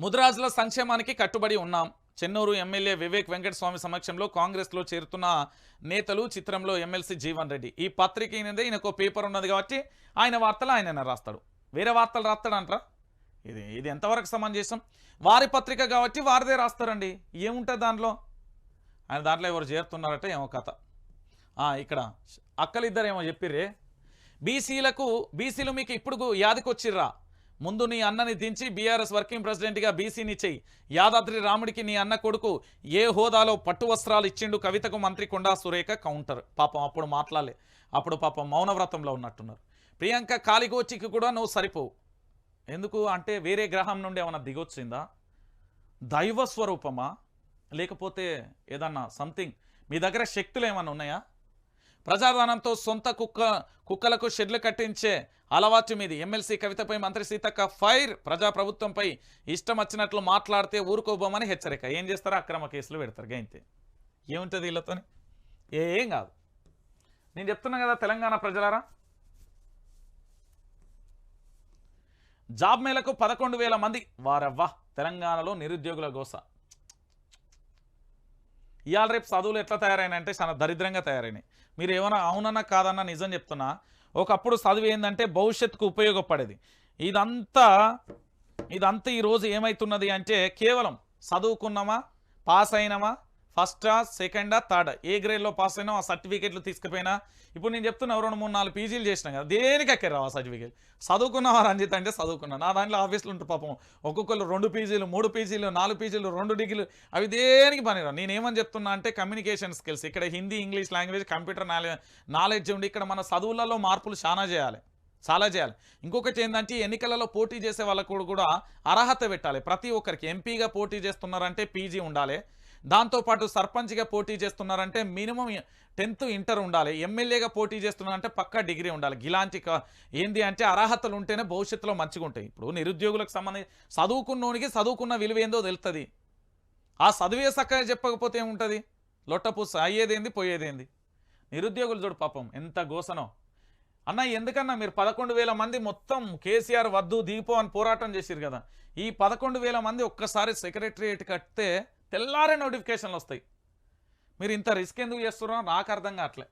ముదిరాజుల సంక్షేమానికి కట్టుబడి ఉన్నాం. చెన్నూరు ఎమ్మెల్యే వివేక్ వెంకటస్వామి సమక్షంలో కాంగ్రెస్లో చేరుతున్న నేతలు చిత్రంలో ఎమ్మెల్సీ జీవన్ రెడ్డి. ఈ పత్రిక ఈయనదే ఈయనకు పేపర్ ఉన్నది కాబట్టి ఆయన వార్తలు ఆయన రాస్తాడు. వేరే వార్తలు రాస్తాడంటారా? ఇది ఇది ఎంతవరకు సమంజసం? వారి పత్రిక కాబట్టి వారిదే రాస్తారండి. ఏముంటుంది దాంట్లో? ఆయన దాంట్లో ఎవరు చేరుతున్నారట ఏమో కథ. ఇక్కడ. అక్కలిద్దరు ఏమో చెప్పిర్రే. బీసీలకు బీసీలు మీకు ఇప్పుడు యాదికొచ్చిర్రా? ముందు నీ అన్నని దించి బీఆర్ఎస్ వర్కింగ్ ప్రెసిడెంట్గా బీసీని చెయ్యి యాదాద్రి రాముడికి నీ అన్న కొడుకు ఏ హోదాలో పట్టు వస్త్రాలు ఇచ్చిండు కవితకు మంత్రి కొండా సురేఖ కౌంటర్. పాపం అప్పుడు మాట్లాడలే. అప్పుడు పాపం మౌనవ్రతంలో ఉన్నట్టున్నారు. ప్రియాంక కాలిగోచికి కూడా నువ్వు సరిపోవు. ఎందుకు? అంటే వేరే గ్రహం నుండి ఏమైనా దిగొచ్చిందా? దైవ స్వరూపమా? లేకపోతే ఏదన్నా సంథింగ్? మీ దగ్గర శక్తులు ఏమైనా ఉన్నాయా? ప్రజాధనంతో సొంత కుక్క కుక్కలకు షెడ్లు కట్టించే అలవాటు మీది. ఎమ్మెల్సీ కవితపై మంత్రి సీతక్క ఫైర్ ప్రజాప్రభుత్వంపై ఇష్టం వచ్చినట్లు మాట్లాడితే ఊరుకోబోమని హెచ్చరిక. ఏం చేస్తారో? అక్రమ కేసులు పెడతారు. గైతే ఏముంటుంది వీళ్ళతోని? ఏం కాదు. నేను చెప్తున్నా కదా తెలంగాణ ప్రజలారా. జాబ్ మేళకు పదకొండు వేల మంది. వారవ్వా. తెలంగాణలో నిరుద్యోగుల గోస. ఇవాళ రేపు చదువులు ఎట్లా తయారైనాయంటే చాలా దరిద్రంగా తయారైనాయి. మీరు ఏమైనా అవునన్నా కాదన్నా నిజం చెప్తున్నా ఒకప్పుడు చదువు ఏంటంటే భవిష్యత్తుకు ఉపయోగపడేది. ఇదంతా ఇదంతా ఈరోజు ఏమవుతున్నది అంటే కేవలం చదువుకున్నామా పాస్ అయినామా ఫస్టా సెకండా థర్డ్? ఏ గ్రేడ్లో పాస్ అయినా ఆ సర్టిఫికేట్లు తీసుకుపోయినా? ఇప్పుడు నేను చెప్తున్నా రెండు మూడు నాలుగు పీజీలు చేసినా కదా దేనికి ఎక్కరావు ఆ సర్టిఫికేట్? చదువుకున్నావా రంజిత్ అంటే చదువుకున్నా. నా దాంట్లో ఆఫీసులు ఉంటారు పాపం. ఒక్కొక్కరు రెండు పీజీలు మూడు పీజీలు నాలుగు పీజీలు రెండు డిగ్రీలు అవి దేనికి పనిరా నేను ఏమని చెప్తున్నా అంటే కమ్యూనికేషన్ స్కిల్స్ ఇక్కడ Hindi English language computer knowledge knowledge ఉండి ఇక్కడ మన చదువులలో మార్పులు చాలా చేయాలి. చాలా చేయాలి. ఇంకొకటి ఏంటంటే ఎన్నికలలో పోటీ చేసే వాళ్ళకు కూడా అర్హత పెట్టాలి. ప్రతి ఒక్కరికి ఎంపీగా పోటీ చేస్తున్నారంటే పీజీ ఉండాలి. దాంతోపాటు సర్పంచ్గా పోటీ చేస్తున్నారంటే మినిమం టెన్త్ ఇంటర్ ఉండాలి ఎమ్మెల్యేగా పోటీ చేస్తున్నారంటే పక్కా డిగ్రీ ఉండాలి. ఇలాంటి ఏంది అంటే అర్హతలు ఉంటేనే భవిష్యత్తులో మంచిగా ఉంటాయి ఇప్పుడు నిరుద్యోగులకు సంబంధించి చదువుకున్నోనికి చదువుకున్న విలువ ఏందో తెలుస్తుంది ఆ చదివే చక్కగా చెప్పకపోతే ఏముంటుంది? లొట్టపూస అయ్యేదేంది పోయేదేంది? నిరుద్యోగులు చూడు పాపం ఎంత గోసనో. అన్న ఎందుకన్నా మీరు పదకొండు వేల మంది మొత్తం కేసీఆర్ వద్దు దీపో అని పోరాటం చేసిరు కదా. ఈ పదకొండు వేల మంది ఒక్కసారి సెక్రటరియేట్ కడితే తెల్లారే నోటిఫికేషన్లు వస్తాయి. మీరు ఇంత రిస్క్ ఎందుకు చేస్తున్నారో నాకు అర్థం కావట్లే.